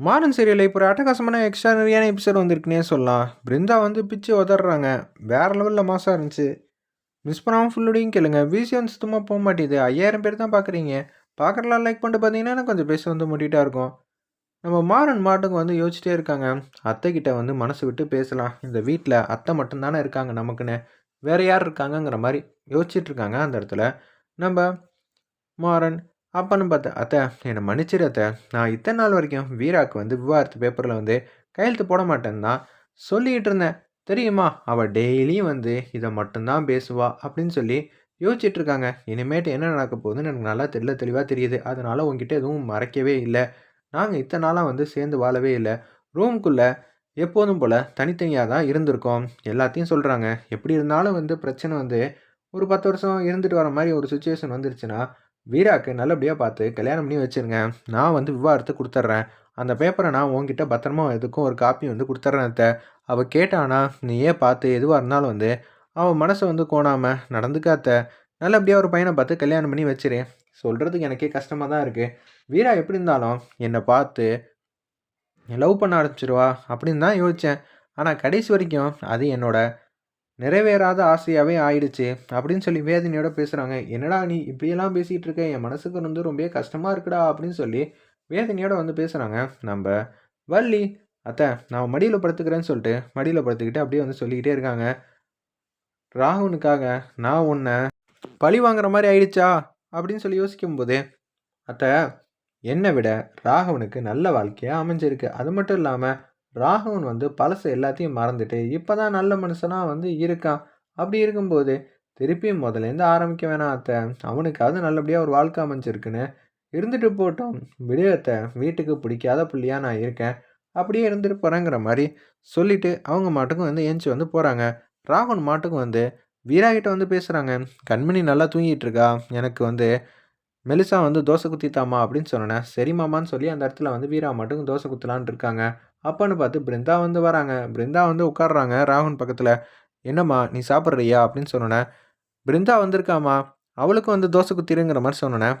மாறன் சீரியலில் இப்போ ஒரு அட்டகாசமான எக்ஸ்ட்ரானரியான எபிசோட் வந்திருக்குன்னே சொல்லலாம். பிருந்தா வந்து பிச்சு உதறாங்க வேறு லெவலில் மாசாக இருந்துச்சு. மிஸ் பண்ணாமல் ஃபுல்லோடையும் கேளுங்க. விசியன் சுத்தமாக போக மாட்டேது. ஐயாயிரம் பேர் தான் பார்க்குறீங்க பார்க்குறலாம் லைக் பண்ணிட்டு பார்த்தீங்கன்னா கொஞ்சம் பேச வந்து முட்டிகிட்டா இருக்கும். நம்ம மாறன் மாட்டுக்கு வந்து யோசிச்சிட்டே இருக்காங்க. அத்தை கிட்ட வந்து மனசு விட்டு பேசலாம். இந்த வீட்டில் அத்தை மட்டும்தானே இருக்காங்க நமக்குன்னு. வேற யார் இருக்காங்கங்கிற மாதிரி யோசிச்சுட்டு இருக்காங்க அந்த இடத்துல. நம்ம மாறன் அப்பன்னு பார்த்தேன் அத்தை என்னை மன்னிச்சிரு அத்தை. நான் இத்தனை நாள் வரைக்கும் வீராக்கு வந்து விவாகரத்து பேப்பரில் வந்து கையெழுத்து போட மாட்டேன்னா சொல்லிக்கிட்டு இருந்தேன். தெரியுமா? அவள் டெய்லியும் வந்து இதை மட்டும்தான் பேசுவா அப்படின்னு சொல்லி யோசிச்சுட்டு இருக்காங்க. இனிமேட்டு என்ன நடக்க போகுதுன்னு எனக்கு நல்லா தெரியல தெளிவாக தெரியுது. அதனால் உங்ககிட்ட எதுவும் மறைக்கவே இல்லை. நாங்கள் இத்தனை நாளாக வந்து சேர்ந்து வாழவே இல்லை. ரூம்குள்ளே எப்போதும் போல் தனித்தனியாக தான் இருந்திருக்கோம். எல்லாத்தையும் சொல்கிறாங்க எப்படி இருந்தாலும் வந்து பிரச்சனை வந்து ஒரு பத்து வருஷம் இருந்துட்டு வர மாதிரி ஒரு சுச்சுவேஷன் வந்துருச்சுன்னா வீராக்கு நல்லபடியாக பார்த்து கல்யாணம் பண்ணி வச்சுருங்க. நான் வந்து விவாகரத்து கொடுத்துட்றேன் அந்த பேப்பரை நான் உங்ககிட்ட பத்திரமா எதுக்கும் ஒரு காப்பி வந்து கொடுத்துட்றேன் அத்தை. அவள் கேட்டானா நீயே பார்த்து எதுவாக இருந்தாலும் வந்து அவள் மனசை வந்து கோணாமல் நடந்துக்காத்த நல்லபடியாக ஒரு பையனை பார்த்து கல்யாணம் பண்ணி வச்சிரு. சொல்கிறதுக்கு எனக்கே கஷ்டமாக தான் இருக்குது வீரா எப்படி இருந்தாலும் என்னை பார்த்து லவ் பண்ண ஆரம்பிச்சிருவா அப்படின்னு தான் யோசித்தேன் ஆனால் கடைசி வரைக்கும் அது என்னோட நிறைவேறாத ஆசையாகவே ஆயிடுச்சு. அப்படின்னு சொல்லி வேதனையோட பேசுகிறாங்க என்னடா நீ இப்படியெல்லாம் பேசிகிட்டு இருக்க? என் மனசுக்கு வந்து ரொம்ப கஷ்டமாக இருக்குடா அப்படின்னு சொல்லி வேதனையோட வந்து பேசுகிறாங்க நம்ம வள்ளி அத்தை நான் மடியில் படுத்துக்கிறேன்னு சொல்லிட்டு மடியில் படுத்துக்கிட்டு அப்படியே வந்து சொல்லிக்கிட்டே இருக்காங்க. ராகுனுக்காக நான் உன்னை பழி வாங்குற மாதிரி ஆயிடுச்சா? அப்படின்னு சொல்லி யோசிக்கும்போது அத்தை என்னை விட ராகவனுக்கு நல்ல வாழ்க்கையாக அமைஞ்சிருக்கு. அது மட்டும் இல்லாமல் ராகவன் வந்து பழசு எல்லாத்தையும் மறந்துட்டு இப்போ தான் நல்ல மனுஷனாக வந்து இருக்கான். அப்படி இருக்கும்போது திருப்பியும் முதலேருந்து ஆரம்பிக்க வேணாம் அத்தை. அவனுக்காவது நல்லபடியாக ஒரு வாழ்க்கை அமைஞ்சிருக்குன்னு இருந்துட்டு போட்டோம். விடயத்தை வீட்டுக்கு பிடிக்காத புள்ளியாக நான் இருக்கேன். அப்படியே இருந்துட்டு போகிறேங்கிற மாதிரி சொல்லிவிட்டு அவங்க மாட்டுக்கும் வந்து ஏஞ்சி வந்து போகிறாங்க ராகவன் மாட்டுக்கும் வந்து வீரா கிட்ட வந்து பேசுகிறாங்க கண்மணி நல்லா தூங்கிட்டு இருக்கா? எனக்கு வந்து மெலிசா வந்து தோசை குத்தித்தாமா அப்படின்னு சொன்னேன். சரி மாமான்னு சொல்லி அந்த இடத்துல வந்து வீரா மட்டும் தோசை குத்தலான்னு இருக்காங்க. அப்பன்னு பார்த்து பிருந்தா வந்து வராங்க. பிருந்தா வந்து உட்காடுறாங்க ராகுன் பக்கத்தில். என்னம்மா நீ சாப்பிட்றியா? அப்படின்னு சொன்னேன். பிருந்தா வந்திருக்காமா அவளுக்கும் வந்து தோசை குத்திருங்கிற மாதிரி சொன்னேன்.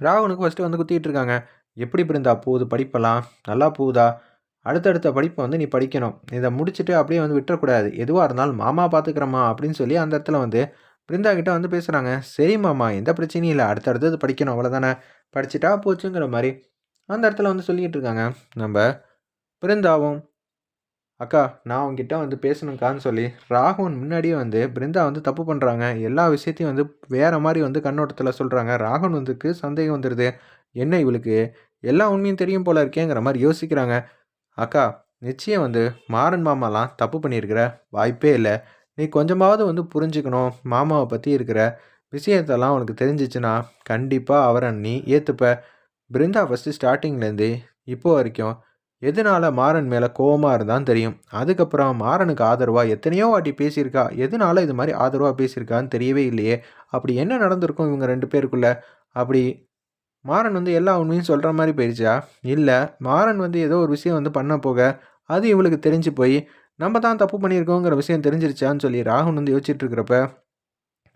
ராகுனுக்கு ஃபஸ்ட்டு வந்து குத்திட்டு இருக்காங்க. எப்படி பிருந்தா? போகுது படிப்பெல்லாம்? நல்லா போகுதா? அடுத்தடுத்த படிப்பை வந்து நீ படிக்கணும். இதை முடிச்சுட்டு அப்படியே வந்து விட்டுறக்கூடாது. எதுவாக இருந்தாலும் மாமா பார்த்துக்கிறம்மா. அப்படின்னு சொல்லி அந்த இடத்துல வந்து பிருந்தா கிட்ட வந்து பேசுகிறாங்க சரி மாமா எந்த பிரச்சனையும் இல்லை. அடுத்தடுத்தது படிக்கணும். அவ்வளோதானே படிச்சுட்டா போச்சுங்கிற மாதிரி. அந்த இடத்துல வந்து சொல்லிக்கிட்டு இருக்காங்க. நம்ம பிருந்தாவும் அக்கா நான் உங்ககிட்ட வந்து பேசணுங்கான்னு சொல்லி ராகவன் முன்னாடியே வந்து பிருந்தா வந்து தப்பு பண்ணுறாங்க எல்லா விஷயத்தையும் வந்து வேறு மாதிரி வந்து கண்ணோட்டத்தில் சொல்கிறாங்க ராகவன் வந்துக்கு சந்தேகம் வந்துடுது என்ன இவளுக்கு? எல்லா உண்மையும் தெரியும் போல இருக்கேங்கிற மாதிரி யோசிக்கிறாங்க. அக்கா நிச்சயம் வந்து மாறன் மாமாலாம் தப்பு பண்ணியிருக்கிற வாய்ப்பே இல்லை. நீ கொஞ்சமாவது வந்து புரிஞ்சுக்கணும். மாமாவை பற்றி இருக்கிற விஷயத்தெல்லாம் உனக்கு தெரிஞ்சிச்சுன்னா கண்டிப்பாக அவரை நீ ஏற்றுப்ப பிருந்தா ஃபஸ்ட்டு ஸ்டார்டிங்லேருந்து இப்போ வரைக்கும் எதனால் மாறன் மேலே கோவமாக இருந்தான்னு தெரியும். அதுக்கப்புறம் மாறனுக்கு ஆதரவாக எத்தனையோ வாட்டி பேசியிருக்கா. எதனால் இது மாதிரி ஆதரவாக பேசியிருக்கான்னு தெரியவே இல்லையே. அப்படி என்ன நடந்திருக்கும் இவங்க ரெண்டு பேருக்குள்ள? அப்படி மாறன் வந்து எல்லா உண்மையும் சொல்கிற மாதிரி போயிடுச்சா இல்லை மாறன் வந்து ஏதோ ஒரு விஷயம் வந்து பண்ண போக அது இவளுக்கு தெரிஞ்சு போய் நம்ம தான் தப்பு பண்ணியிருக்கோங்கிற விஷயம் தெரிஞ்சிருச்சான்னு சொல்லி ராகுன் வந்து யோசிச்சுட்டு இருக்கிறப்ப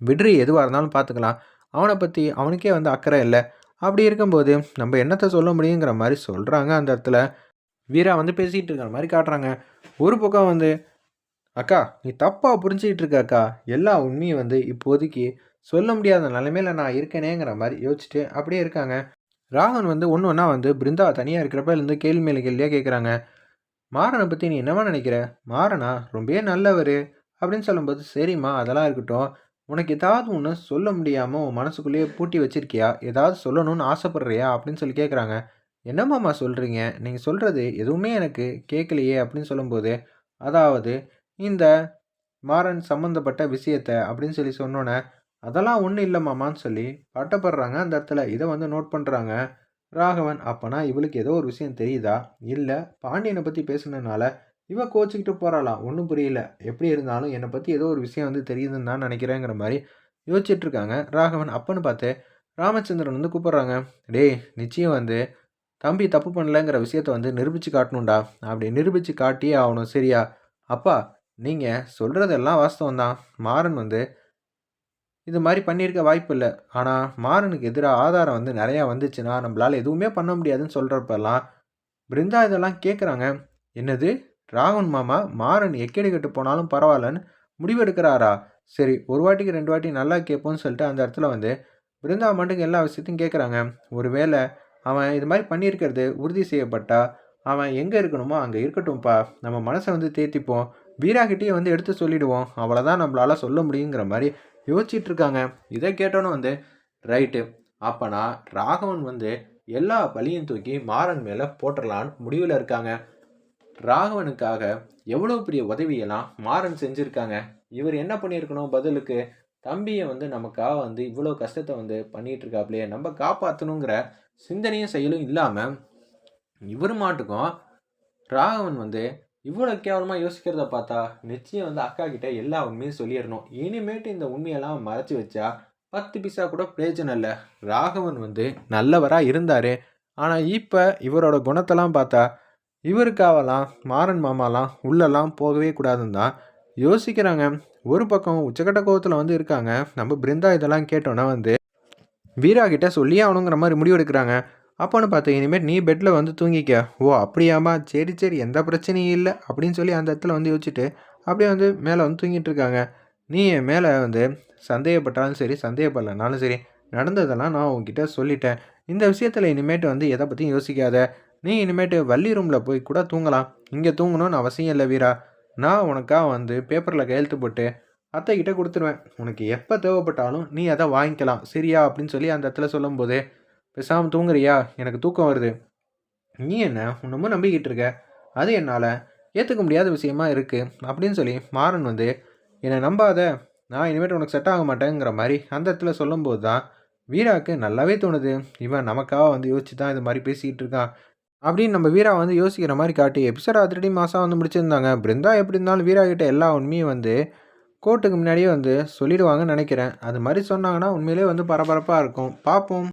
விட்ரி எதுவாக இருந்தாலும் பார்த்துக்கலாம் அவனை பற்றி அவனுக்கே வந்து அக்கறை இல்லை. அப்படி இருக்கும்போது நம்ம என்னத்தை சொல்ல முடியுங்கிற மாதிரி சொல்கிறாங்க அந்த இடத்துல. வீரா வந்து பேசிகிட்டு இருக்கிற மாதிரி காட்டுறாங்க. ஒரு பக்கம் வந்து அக்கா நீ தப்பாக புரிஞ்சிக்கிட்டு இருக்க அக்கா. எல்லா உண்மையும் வந்து இப்போதைக்கு சொல்ல முடியாத நிலைமையில் நான் இருக்கேனேங்கிற மாதிரி யோசிச்சுட்டு அப்படியே இருக்காங்க. ராகவன் வந்து ஒன்று ஒன்றா வந்து பிருந்தா தனியாக இருக்கிறப்ப இருந்து கேள்வி மேலே கேள்வியாக கேட்குறாங்க மாறனை பற்றி நீ என்னவா நினைக்கிற? மாறனா? ரொம்பவே நல்லவர். அப்படின்னு சொல்லும்போது சரிம்மா அதெல்லாம் இருக்கட்டும். உனக்கு ஏதாவது ஒன்று சொல்ல முடியாமல் உன் மனசுக்குள்ளேயே பூட்டி வச்சிருக்கியா? ஏதாவது சொல்லணும்னு ஆசைப்படுறியா? அப்படின்னு சொல்லி கேட்குறாங்க என்னம்மாம்மா சொல்கிறீங்க நீங்கள் சொல்கிறது எதுவுமே எனக்கு கேட்கலையே அப்படின்னு சொல்லும்போது அதாவது இந்த மாறன் சம்மந்தப்பட்ட விஷயத்தை அப்படின்னு சொல்லி சொன்னோன்னே அதெல்லாம் ஒன்றும் இல்லை மாமான்னு சொல்லி பட்டப்படுறாங்க அந்த இடத்துல. இதை வந்து நோட் பண்ணுறாங்க ராகவன் அப்போனா இவளுக்கு ஏதோ ஒரு விஷயம் தெரியுதா? இல்லை. பாண்டியனை பற்றி பேசுனதுனால இவ கோச்சிக்கிட்டு போகிறாளாம் ஒன்றும் புரியல. எப்படி இருந்தாலும் என்னை பற்றி ஏதோ ஒரு விஷயம் வந்து தெரியுதுன்னு தான் நினைக்கிறேங்கிற மாதிரி யோசிச்சுட்ருக்காங்க ராகவன். அப்பன்னு பார்த்து ராமச்சந்திரன் வந்து கூப்பிட்றாங்க. டேய் நிச்சயம் வந்து தம்பி தப்பு பண்ணலங்கிற விஷயத்த வந்து நிரூபித்து காட்டணும்டா. அப்படி நிரூபித்து காட்டியே ஆகணும் சரியா? அப்பா நீங்கள் சொல்கிறதெல்லாம் வாஸ்தவம் தான். மாறன் வந்து இது மாதிரி பண்ணியிருக்க வாய்ப்பு இல்லை. ஆனால் மாறனுக்கு எதிராக ஆதாரம் வந்து நிறையா வந்துச்சுன்னா நம்மளால் எதுவுமே பண்ண முடியாதுன்னு சொல்கிறப்பெல்லாம் பிருந்தா இதெல்லாம் கேட்குறாங்க என்னது? ராகுன் மாமா மாறன் எக்கேடு கெட்டு போனாலும் பரவாயில்லன்னு முடிவெடுக்கிறாரா? சரி ஒரு வாட்டிக்கு ரெண்டு வாட்டி நல்லா கேட்போம்னு சொல்லிட்டு அந்த இடத்துல வந்து பிருந்தா மட்டும் எல்லா விஷயத்தையும் கேட்குறாங்க ஒருவேளை அவன் இது மாதிரி பண்ணியிருக்கிறது உறுதி செய்யப்பட்டா அவன் எங்கே இருக்கணுமோ அங்கே இருக்கட்டும்ப்பா நம்ம மனசை வந்து தேத்திப்போம். வீராகிட்டேயே வந்து எடுத்து சொல்லிடுவோம். அவ்வளோதான் நம்மளால் சொல்ல முடியுங்கிற மாதிரி யோசிச்சிட்டு இருக்காங்க இதை கேட்டோன்னு வந்து ரைட்டு. அப்போனா ராகவன் வந்து எல்லா பழியும் தூக்கி மாறன் மேலே போட்டுடலான்னு முடிவில் இருக்காங்க. ராகவனுக்காக எவ்வளோ பெரிய உதவியெல்லாம் மாறன் செஞ்சுருக்காங்க. இவர் என்ன பண்ணியிருக்கணும் பதிலுக்கு? தம்பியை வந்து நமக்காக வந்து இவ்வளோ கஷ்டத்தை வந்து பண்ணிகிட்டு இருக்காப்லையே நம்ம காப்பாற்றணுங்கிற சிந்தனையும் செயலும் இல்லாமல் இவர் மாட்டுக்கும் ராகவன் வந்து இவ்வளோ கேவலமாக யோசிக்கிறத பார்த்தா நிச்சயம் வந்து அக்கா கிட்ட எல்லா உண்மையும் சொல்லிடணும். இனிமேட்டு இந்த உண்மையெல்லாம் மறைச்சி வச்சா பத்து பைசா கூட பிரயோஜனம் இல்லை. ராகவன் வந்து நல்லவராக இருந்தார். ஆனால் இப்போ இவரோட குணத்தெல்லாம் பார்த்தா இவருக்காவலாம் மாறன் மாமாலாம் உள்ளெல்லாம் போகவே கூடாதுன்னு தான் யோசிக்கிறாங்க. ஒரு பக்கம் உச்சக்கட்ட கோவத்தில் வந்து இருக்காங்க. நம்ம பிருந்தா இதெல்லாம் கேட்டோன்னா வந்து வீரா கிட்ட சொல்லியே ஆகணுங்கிற மாதிரி முடிவு எடுக்கிறாங்க. அப்போன்னு பார்த்து இனிமேல் நீ பெட்டில் வந்து தூங்கிக்க. ஓ அப்படியாம்மா? சரி சரி எந்த பிரச்சனையும் இல்லை அப்படின்னு சொல்லி அந்த இடத்துல வந்து யோசிச்சுட்டு அப்படியே வந்து மேலே வந்து தூங்கிட்டு இருக்காங்க. நீ என் மேலே வந்து சந்தேகப்பட்டாலும் சரி சந்தேகப்படலனாலும் சரி நடந்ததெல்லாம் நான் உங்ககிட்ட சொல்லிட்டேன். இந்த விஷயத்தில் இனிமேட்டு வந்து எதை பற்றியும் யோசிக்காத. நீ இனிமேட்டு வள்ளி ரூமில் போய் கூட தூங்கலாம். இங்கே தூங்கணும்னு அவசியம் இல்லை வீரா. நான் உனக்காக வந்து பேப்பரில் கையெழுத்து போட்டு அத்தைக்கிட்ட கொடுத்துருவேன். உனக்கு எப்போ தேவைப்பட்டாலும் நீ அதை வாங்கிக்கலாம். சரியா? அப்படின்னு சொல்லி அந்த இடத்துல சொல்லும்போது பேசாமல் தூங்குறியா? எனக்கு தூக்கம் வருது. நீ என்ன? இன்னமும் நம்பிக்கிட்டு இருக்க. அது என்னால்? ஏற்றுக்க முடியாத விஷயமா இருக்குது அப்படின்னு சொல்லி மாறன் வந்து என்னை நம்பாத. நான் இனிமேட்டு உனக்கு செட் ஆக மாட்டேங்கிற மாதிரி அந்த இடத்துல சொல்லும்போது தான் வீராவுக்கு நல்லாவே தோணுது. இவன் நமக்காக வந்து யோசிச்சு தான் இது மாதிரி பேசிக்கிட்டு இருக்கான். அப்படின்னு நம்ம வீரா வந்து யோசிக்கிற மாதிரி காட்டி எபிசோட் ஆல்ரெடி மாதம் வந்து முடிச்சிருந்தாங்க. பிருந்தா எப்படி இருந்தாலும் வீரா கிட்ட எல்லா உண்மையும் வந்து கோர்ட்டுக்கு முன்னாடியே வந்து சொல்லிடுவாங்கன்னு நினைக்கிறேன். அது மாதிரி சொன்னாங்கன்னா உண்மையிலே வந்து பரபரப்பாக இருக்கும். பார்ப்போம்.